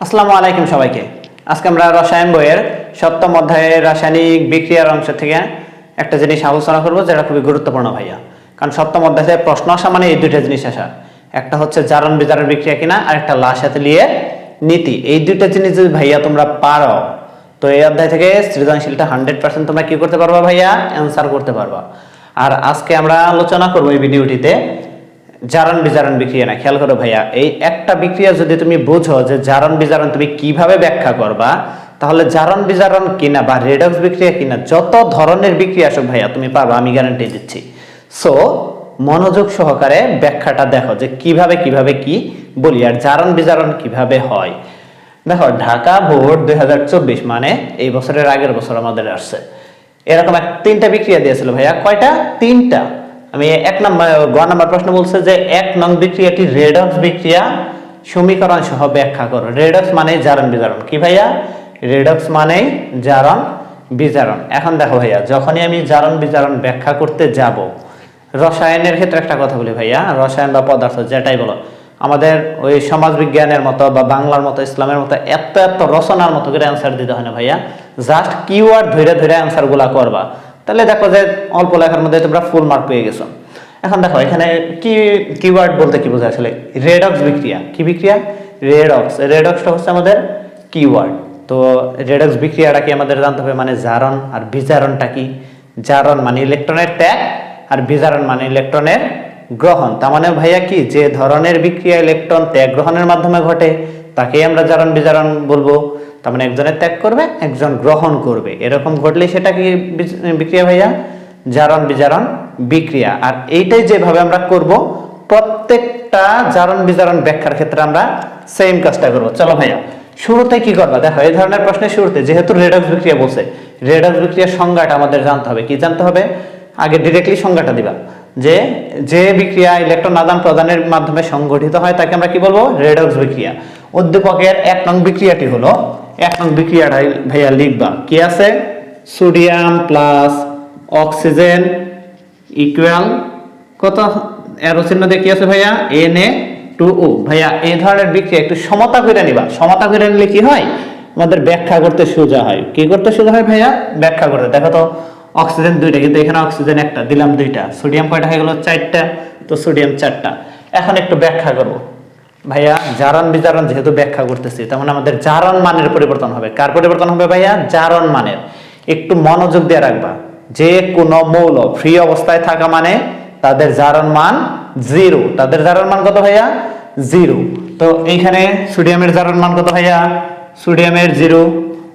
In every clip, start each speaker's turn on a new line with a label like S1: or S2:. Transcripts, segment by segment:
S1: আসসালামু আলাইকুম সবাইকে। আজকে আমরা রসায়ন বইয়ের সপ্তম অধ্যায়ের রাসায়নিক বিক্রিয়ার অংশ থেকে একটা জিনিস আলোচনা করব যেটা খুবই গুরুত্বপূর্ণ ভাইয়া। কারণ সপ্তম অধ্যায়ে প্রশ্ন আসা মানে এই দুইটা জিনিস আসা। একটা হচ্ছে জারণ বিজারণ বিক্রিয়া কিনা, আর একটা লাশ হাতে নিয়ে নীতি। এই দুইটা জিনিস যদি ভাইয়া তোমরা পারো, তো এই অধ্যায় থেকে সৃজনশীলটা হান্ড্রেড পার্সেন্ট তোমরা কি করতে পারবা ভাইয়া? অ্যান্সার করতে পারবা। আর আজকে আমরা আলোচনা করব এই ভিডিওটিতে জারণ বিজারণ বিক্রিয়া না, খেয়াল করো ভাইয়া, এই একটা বিক্রিয়া যদি তুমি বুঝো যে জারণ বিজারণ তুমি কীভাবে ব্যাখ্যা করবা, তাহলে জারণ বিজারণ কিনা বা রেডক্স বিক্রিয়া কিনা, যত ধরনের বিক্রিয়া আসুক ভাইয়া, তুমি পারবা আমি গ্যারান্টি দিচ্ছি। সো মনোযোগ সহকারে ব্যাখ্যাটা দেখো যে কীভাবে কীভাবে কি বলি, আর জারণ বিজারণ কীভাবে হয়। দেখো, ঢাকা বোর্ড দুই মানে এই বছরের আগের বছর আমাদের আসছে। এরকম এক তিনটা বিক্রিয়া দিয়েছিল ভাইয়া, কয়টা? তিনটা। আমি এক নম্বর, গ নম্বর প্রশ্ন বলছে যে এক নং বিক্রিয়াটি রেডক্স বিক্রিয়া সমীকরণ সহ ব্যাখ্যা করো। রেডক্স মানে জারণ বিজারণ। কি ভাইয়া? রেডক্স মানে জারণ বিজারণ। এখন দেখো ভাইয়া, যখনই আমি জারণ বিজারণ ব্যাখ্যা করতে যাব, রসায়নের ক্ষেত্রে একটা কথা বলি ভাইয়া, রসায়ন বা পদার্থ যেটাই বলো, আমাদের ওই সমাজ বিজ্ঞানের মতো বা বাংলার মতো, ইসলামের মতো এত এত রচনার মতো করে অ্যান্সার দিতে হয় না ভাইয়া। জাস্ট কিওয়ার্ড ধরে ধরে অ্যান্সারগুলা করবা। তাহলে দেখো যে অল্প লেখার মধ্যে তোমরা ফুল মার্ক পেয়ে গেছো। এখন দেখো, এখানে কি কিওয়ার্ড বলতে কি বোঝায় আসলে? রেডক্স বিক্রিয়া। কি বিক্রিয়া? রেডক্স রেডক্সটা হচ্ছে আমাদের কিওয়ার্ড তো রেডক্স বিক্রিয়াটা কি আমাদের জানতে হবে? মানে জারণ আর বিজারণটা কি? জারণ মানে ইলেকট্রনের ত্যাগ আর বিজারণ মানে ইলেকট্রনের গ্রহণ। তার মানে ভাইয়া কি? যে ধরনের বিক্রিয়া ইলেকট্রন ত্যাগ গ্রহণের মাধ্যমে ঘটে, তাকেই আমরা জারণ বিজারণ বলব। তার মানে একজনের ত্যাগ করবে, একজন গ্রহণ করবে। এরকম ঘটলে সেটা কি বিক্রিয়া ভাইয়া? জারণ বিজারণ বিক্রিয়া। আর এইটাই যেভাবে আমরা করব, প্রত্যেকটা জারণ বিজারণ ব্যাখ্যার ক্ষেত্রে আমরা সেম কাজটা করব। চলো ভাইয়া, শুরুতে কি করবা? দেখো, এই ধরনের প্রশ্নের শুরুতে যেহেতু রেডক্স বিক্রিয়া বলছে রেডক্স বিক্রিয়ার সংজ্ঞাটা আমাদের জানতে হবে। কি জানতে হবে? আগে ডিরেক্টলি সংজ্ঞাটা দিবা। যে যে বিক্রিয়া ইলেকট্রন আদান প্রদানের মাধ্যমে সংগঠিত হয়, তাকে আমরা কি বলব? রেডক্স বিক্রিয়া। উদ্দীপকের এক নং বিক্রিয়াটি হলো, এক নং বিক্রিয়াটা ভাইয়া লিখবা। কি আছে? সোডিয়াম প্লাস অক্সিজেন ইকুয়াল কত? এরো চিহ্ন দিয়ে কি আছে ভাইয়া? এন এ টু ও ভাইয়া, এই ধরনের বিক্রিয়া একটু সমতা করে নিবা। সমতা করে নিলে কি হয়? আমাদের ব্যাখ্যা করতে সোজা হয়। কি করতে সোজা হয় ভাইয়া? ব্যাখ্যা করতে। দেখো তো অক্সিজেন দুইটা, কিন্তু এখানে অক্সিজেন একটা, দিলাম দুইটা। সোডিয়াম কয়টা হয়ে গেল? চারটা। তো সোডিয়াম চারটা। এখন একটু ব্যাখ্যা করব। ভাইয়া, জারণ বিজারণ যেহেতু ব্যাখ্যা করতেছি তেমন আমাদের জারণ মানের পরিবর্তন হবে। কার পরিবর্তন হবে ভাইয়া? জারণ মানের। একটু মনোযোগ দিয়ে রাখবা। যে কোনো মৌল ফ্রি অবস্থায় থাকা মানে তাদের জারণ মান জিরো। তাদের জারণ মান কত ভাইয়া? জিরো। তো এইখানে সোডিয়ামের জারণ মান কত ভাইয়া? সোডিয়ামের জিরো।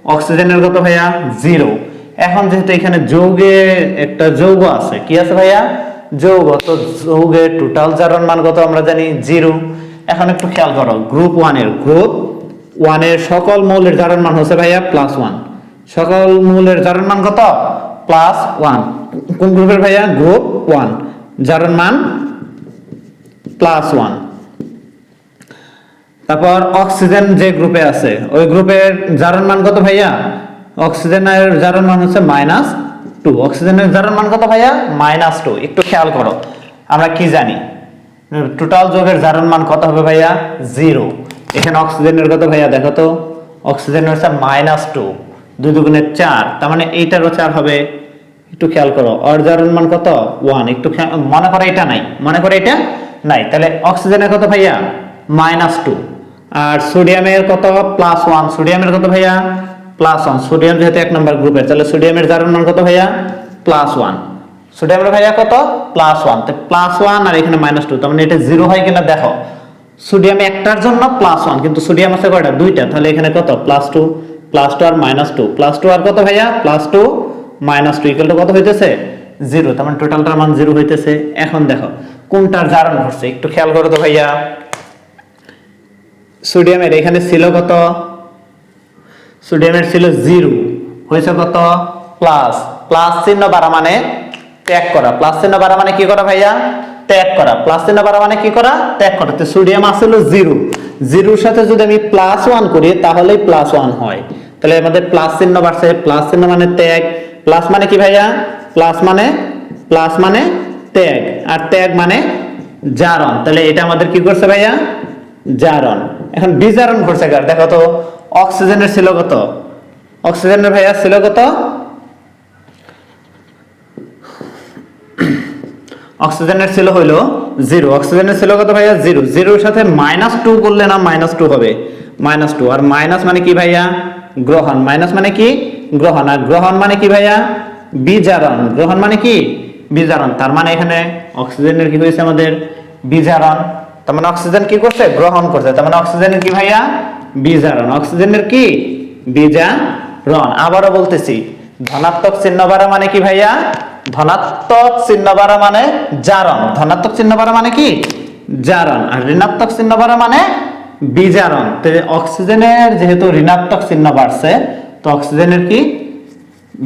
S1: অক্সিজেনের কত ভাইয়া? জিরো। এখন যেহেতু এখানে যৌগে একটা যৌগ আছে, কি আছে ভাইয়া? যৌগ। তো যৌগের টোটাল জারণ মান কত আমরা জানি? জিরো। এখন একটু খেয়াল করো গ্রুপ ওয়ানের গ্রুপ ওয়ানের সকল মৌলের জারণ মান হচ্ছে ভাইয়া প্লাস ওয়ান সকল মৌলের জারণ মান কত? প্লাস ওয়ান কোন গ্রুপের ভাইয়া? গ্রুপ ওয়ান জারণ মান প্লাস ওয়ান তারপর অক্সিজেন যে গ্রুপে আছে, ওই গ্রুপের জারণ মান কত ভাইয়া? অক্সিজেনের জারণ মান হচ্ছে মাইনাস টু অক্সিজেনের জারণ মান কত ভাইয়া? মাইনাস টু একটু খেয়াল করো, আমরা কি জানি? টোটাল যোগের জারণ মান কত হবে ভাইয়া? জিরো এখানে অক্সিজেনের কত ভাইয়া? দেখো তো অক্সিজেনের হচ্ছে মাইনাস টু দুই দুগুণের চার, তার মানে এইটারও চার হবে। একটু খেয়াল করো অর জারণ মান কত? ওয়ান একটু মনে করো এটা নাই, মনে করো এটা নাই। তাহলে অক্সিজেনের কত ভাইয়া? মাইনাস টু আর সোডিয়ামের কত? প্লাস ওয়ান সোডিয়ামের কত ভাইয়া? প্লাস ওয়ান সোডিয়াম যেহেতু এক নম্বর গ্রুপের তাহলে সোডিয়ামের জারণ মান কত ভাইয়া? প্লাস ওয়ান সোডিয়ামের ভাইয়া কত? প্লাস ওয়ান তো প্লাস ওয়ান আর এখানে মাইনাস টু তার মানে এটা জিরো হয় কিনা দেখো সোডিয়াম একটার জন্য প্লাস ওয়ান কিন্তু সোডিয়াম আছে কয়টা? দুইটা। তাহলে এখানে কত? প্লাস টু প্লাস টু আর মাইনাস টু প্লাস টু আর কত ভাইয়া? Plus two minus two equal two কত হইতেছে? জিরো তার মানে টোটালটার মান জিরো হইতেছে। এখন দেখো, কোনটার জারণ ঘটছে? একটু খেয়াল করো তো ভাইয়া। সোডিয়ামের এখানে ছিল কত? সোডিয়ামের ছিল জিরো হয়েছে কত? প্লাস প্লাস চিহ্ন বাড়া মানে ত্যাগ করা। প্লাস চিহ্ন বাড়া মানে কি করা ভাইয়া? ত্যাগ করা। প্লাস চিহ্ন বাড়া মানে কি করা? ত্যাগ করা। তো সোডিয়াম আসলে জিরো জিরোর সাথে যদি আমি প্লাস ওয়ান করি, তাহলেই প্লাস ওয়ান হয়। তাহলে আমাদের প্লাস চিহ্ন বাড়ছে। প্লাস চিহ্ন মানে ত্যাগ। প্লাস মানে কি ভাইয়া? প্লাস মানে প্লাস মানে ত্যাগ। আর ত্যাগ মানে জারণ। তাহলে এটা আমাদের কি করছে ভাইয়া? জারণ। এখন বিজারণ ঘটছে কার? দেখো তো, অক্সিজেনের ছিল কত? অক্সিজেনের ভাইয়া ছিল কত? অক্সিজেনের ছিল হইল জিরো। অক্সিজেনের ছিল কত ভাইয়া? জিরো। জিরোর সাথে মাইনাস টু করলে না মাইনাস টু হবে? মাইনাস টু আর মাইনাস মানে কি ভাইয়া? গ্রহণ। মাইনাস মানে কি? গ্রহণ। আর গ্রহণ মানে কি ভাইয়া? বিজারণ। গ্রহণ মানে কি? বিজারণ। তার মানে এখানে অক্সিজেনের কি হয়েছে আমাদের? বিজারণ। তার মানে অক্সিজেন কি করছে? গ্রহণ করছে। তার মানে অক্সিজেনের কি ভাইয়া? বিজারণ। অক্সিজেনের কি? বিজারণ। আবারও বলতেছি, ধনাত্মক চিহ্ন বাড়া মানে কি ভাইয়া? ধনাত্মক চিহ্ন বাড়া মানে জারণ ধনাত্মক চিহ্ন বাড়া মানে কি? জারণ আর ঋণাত্মক চিহ্ন বাড়া মানে বিজারণ তো অক্সিজেনের যেহেতু ঋণাত্মক চিহ্ন বাড়ছে তো অক্সিজেনের কি?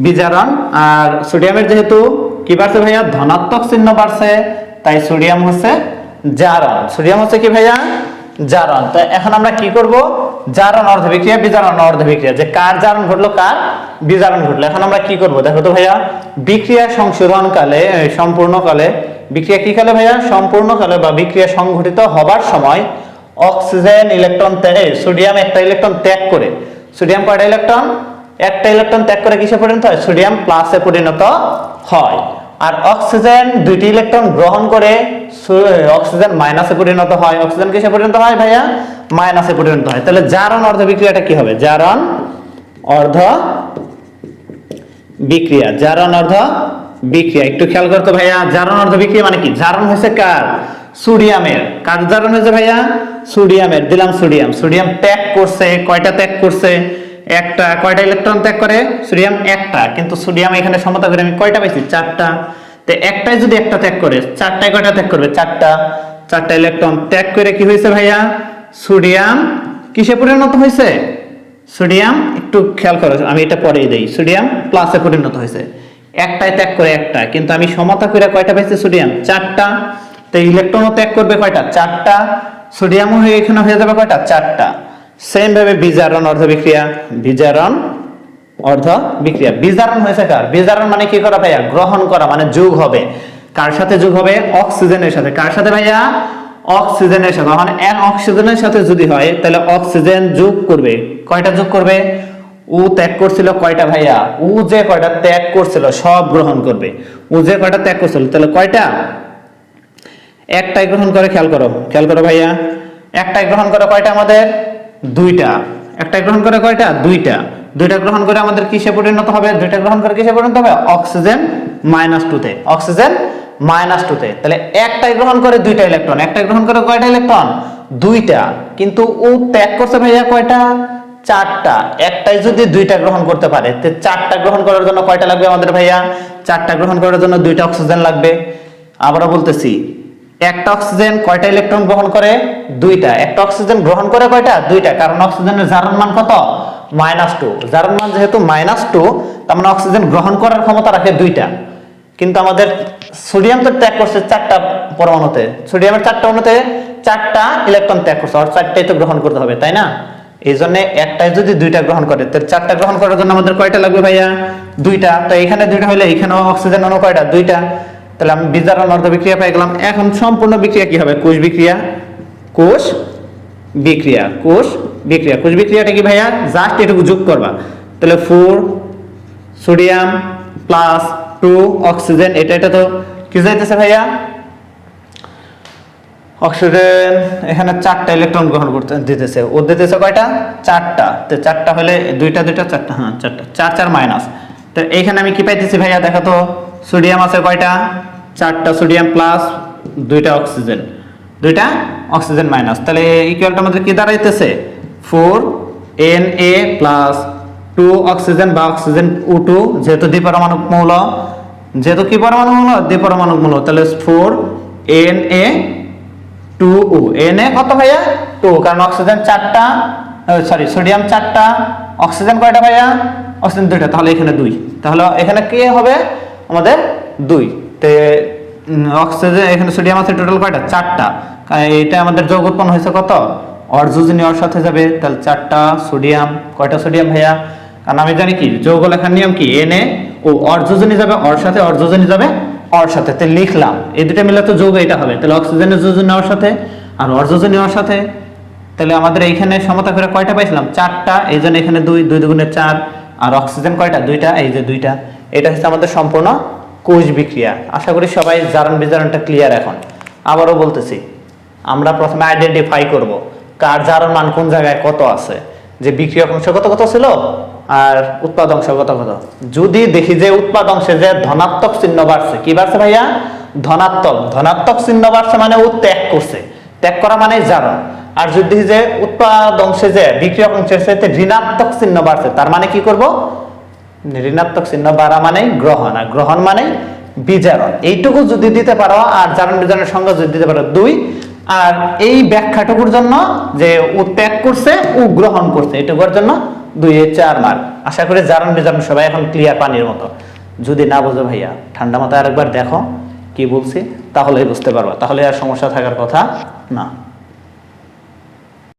S1: বিজারণ আর সোডিয়ামের যেহেতু কি বাড়ছে ভাইয়া? ধনাত্মক চিহ্ন বাড়ছে তাই সোডিয়াম হচ্ছে জারণ সোডিয়াম হচ্ছে কি ভাইয়া? জারণ তো এখন আমরা কি করব? জারণ অর্ধ বিক্রিয়া, বিজারণ অর্ধ বিক্রিয়া। যে কার জারণ ঘটলো, কার বিজারণ ঘটলো। এখন আমরা কি করব? দেখো তো ভাইয়া, বিক্রিয়া সংশোধন কালে সম্পূর্ণকালে, বিক্রিয়া কি কালে ভাইয়া? সম্পূর্ণকালে বা বিক্রিয়া সংঘটিত হবার সময় অক্সিজেন, ইলেকট্রন ত্যাগ সোডিয়াম একটা ইলেকট্রন ত্যাগ করে। সোডিয়াম কয়টা ইলেকট্রন? একটা ইলেকট্রন ত্যাগ করে কিসে পরিণত হয়? সোডিয়াম প্লাসে পরিণত হয়। আর অক্সিজেন দুইটি ইলেকট্রন গ্রহণ করে অক্সিজেন মাইনাসে পরিণত হয়। অক্সিজেন কিসে পরিণত হয় ভাইয়া? মাইনাসে পরিণত হয়। তাহলে জারণ অর্ধ বিক্রিয়াটা কি হবে? জারণ অর্ধ বিক্রিয়া। জারণ অর্ধ বিক্রিয়া। একটু খেয়াল করতো ভাইয়া, জারণ অর্ধ বিক্রিয়া মানে কি? জারণ হয়েছে কার? সোডিয়ামের। কার জারণ হয়েছে ভাইয়া? সোডিয়ামের। দিলাম সোডিয়াম। সোডিয়াম ত্যাগ করছে। কয়টা ত্যাগ করছে? একটা, কয়টা ইলেকট্রন ত্যাগ করে? সোডিয়াম একটা। কিন্তু সোডিয়াম এখানে সমতা করে আমি কয়টা পাইছি? চারটা। তো একটাই যদি একটা ত্যাগ করে, চারটায় কয়টা ত্যাগ করবে? চারটা। চারটা ইলেকট্রন ত্যাগ করে কি হয়েছে ভাইয়া? সোডিয়াম কিসে পরিণত হয়েছে? সোডিয়াম একটু খেয়াল করো, আমি এটা পরেই দেই। সোডিয়াম প্লাসে পরিণত হয়েছে। একটাই ত্যাগ করে একটা। কিন্তু আমি সমতা করে কয়টা পাইছি? সোডিয়াম চারটা। তো ইলেকট্রনও ত্যাগ করবে কয়টা? চারটা। সোডিয়ামও হয়ে এখানে হয়ে যাবে কয়টা? চারটা। সেম ভাবে বিজারণ অর্ধ বিক্রিয়া। বিজারণ অর্ধ বিক্রিয়া। বিজারণ হয়েছে কার? বিজারণ মানে কি করা ভাইয়া? গ্রহণ করা মানে যোগ হবে। কার সাথে যোগ হবে? অক্সিজেনের সাথে। কার সাথে ভাইয়া? অক্সিজেনের সাথে। মানে এক অক্সিজেনের সাথে যদি হয়, তাহলে অক্সিজেন যোগ করবে। কয়টা যোগ করবে? ও ত্যাগ করছিল কয়টা ভাইয়া? ও যে কয়টা ত্যাগ করছিল, সব গ্রহণ করবে। ও যে কয়টা ত্যাগ করছিল, তাহলে কয়টা? একটাই গ্রহণ করে, খেয়াল করো। খেয়াল করো ভাইয়া। একটাই গ্রহণ করে কয়টা আমাদের? দুইটা। একটাই গ্রহণ করে কয়টা? দুইটা। দুইটা গ্রহণ করে আমাদের কিসে পরিণত হবে? দুইটা গ্রহণ করে কিসে পরিণত হবে? অক্সিজেন মাইনাস টুতে অক্সিজেন মাইনাস টুতে তাহলে একটাই গ্রহণ করে দুইটা ইলেকট্রন একটাই গ্রহণ করে কয়টা ইলেকট্রন দুইটা। কিন্তু ও ত্যাগ করছে ভাইয়া কয়টা? চারটা। একটাই যদি দুইটা গ্রহণ করতে পারে, তো চারটা গ্রহণ করার জন্য কয়টা লাগবে আমাদের ভাইয়া? চারটা গ্রহণ করার জন্য দুইটা অক্সিজেন লাগবে। আবারও বলতেছি একটা অক্সিজেন কয়টা ইলেকট্রন গ্রহণ করে? দুইটা। একটা অক্সিজেন গ্রহণ করে কয়টা? দুইটা। কারণ অক্সিজেনের জারণ মান কত? Minus two. জারণ মান যেহেতু মাইনাস টু, তার মানে অক্সিজেন গ্রহণ করার ক্ষমতা রাখে দুইটা। কিন্তু আমাদের সোডিয়াম তো ত্যাগ করছে চারটা পরমাণুতে। সোডিয়ামের চারটা অণুতে চারটা ইলেকট্রন ত্যাগ করছে। আর চারটাই তো গ্রহণ করতে হবে, তাই না? এই জন্য একটাই যদি দুইটা গ্রহণ করে তাহলে চারটা গ্রহণ করার জন্য আমাদের কয়টা লাগবে ভাইয়া? দুইটা। তো এখানে দুইটা হলে এখানেও অক্সিজেন অণু কয়টা? দুইটা। তাহলে আমি বিজারণ অর্ধ বিক্রিয়া পেয়ে গেলাম। এখন সম্পূর্ণ বিক্রিয়া কি হবে? কোষ বিক্রিয়া। কোষ বিক্রিয়া। কোষ বিক্রিয়া। কোষ বিক্রিয়াটা কি ভাইয়া? জাস্ট এটুকু যোগ করবা। তাহলে four, sodium plus two, oxygen, এটা এটা তো কি যাইতেছে ভাইয়া? অক্সিজেন, এখানে চারটা ইলেকট্রন গ্রহণ করতে দিতেছে। ও দিতেছে কয়টা? চারটা। তো চারটা হলে দুইটা দুইটা, চারটা হ্যাঁ চারটা। চার চার মাইনাস। তো এইখানে আমি কি পাইতেছি ভাইয়া? দেখো তো। সোডিয়াম আছে কয়টা? চারটা সোডিয়াম প্লাস দুইটা অক্সিজেন দুইটা অক্সিজেন মাইনাস তাহলে ইকুয়ালটা আমাদের কি দাঁড়াইতেছে? Four N A plus two oxygen বা অক্সিজেন ও টু যেহেতু দ্বিপরমাণুক মৌল। যেহেতু কি পরমাণু মৌল? দ্বিপরমাণুক মৌল। তাহলে four N A two O N A কত ভাইয়া? টু কারণ অক্সিজেন চারটা সরি সোডিয়াম চারটা অক্সিজেন কয়টা ভাইয়া? অক্সিজেন দুইটা, তাহলে এখানে দুই। তাহলে এখানে কি হবে? আমাদের দুই। তে অক্সিজেন এখানে সোডিয়াম আছে টোটাল কয়টা? চারটা। এটা আমাদের যৌগ উৎপন্ন হয়েছে কত? অর্জুজনি ওর সাথে যাবে, তাহলে চারটা সোডিয়াম কয়টা সোডিয়াম ভাইয়া? কারণ আমি জানি কি, যৌগ লেখার নিয়ম কি? এনে ও অর্জুজনি যাবে ওর সাথে অর্জুজনি যাবে ওর সাথে তো লিখলাম, এই দুটো মিলে তো যৌগ, এটা হবে। তাহলে অক্সিজেনের যোজন নেওয়ার সাথে আর অর্জোজেন নেওয়ার সাথে তাহলে আমাদের এইখানে সমতা করে কয়টা পাইছিলাম? চারটা, এই জন্য এখানে দুই দুই দুগুণে চার, আর অক্সিজেন কয়টা? দুইটা, এই যে দুইটা। এটা হচ্ছে আমাদের সম্পূর্ণ কোষ বিক্রিয়া। আশা করি সবাই জারণ বিজারণটা ক্লিয়ার এখন। আবারও বলতেছি, আমরা প্রথমে আইডেন্টিফাই করব কার জারণ মান কোন জায়গায় কত আছে, যে বিক্রিয়ক অংশ কত কত ছিল আর উৎপাদ অংশ কত কত। যদি দেখি যে উৎপাদ অংশে যে ধনাত্মক চিহ্ন বাড়ছে, কি বাড়ছে ভাইয়া? ধনাত্মক। ধনাত্মক চিহ্ন বাড়ছে মানে ও ত্যাগ করছে। ত্যাগ করা মানে জারণ। আর যদি যে উৎপাদ অংশে যে বিক্রিয়ক অংশের ঋণাত্মক চিহ্ন বাড়ছে, তার মানে কি করব? ঋণাত্মক চিহ্ন বাড়া মানে গ্রহণ আর গ্রহণ মানে বিজারণ। এইটুকু যদি দিতে পারো, আর জারণ বিজারণের সংখ্যা যদি দিতে পারো, দুই। আর এই ব্যাখ্যাটুকুর জন্য যে ও ত্যাগ করছে ও গ্রহণ করছে, এটুকুর জন্য দুই চার মার্ক। আশা করি জারণ বিজারণ সবাই এখন ক্লিয়ার পানির মতো। যদি না বোঝো ভাইয়া, ঠান্ডা মাথায় আরেকবার দেখো, কি বলছি, তাহলেই বুঝতে পারবা। তাহলে আর সমস্যা থাকার কথা না।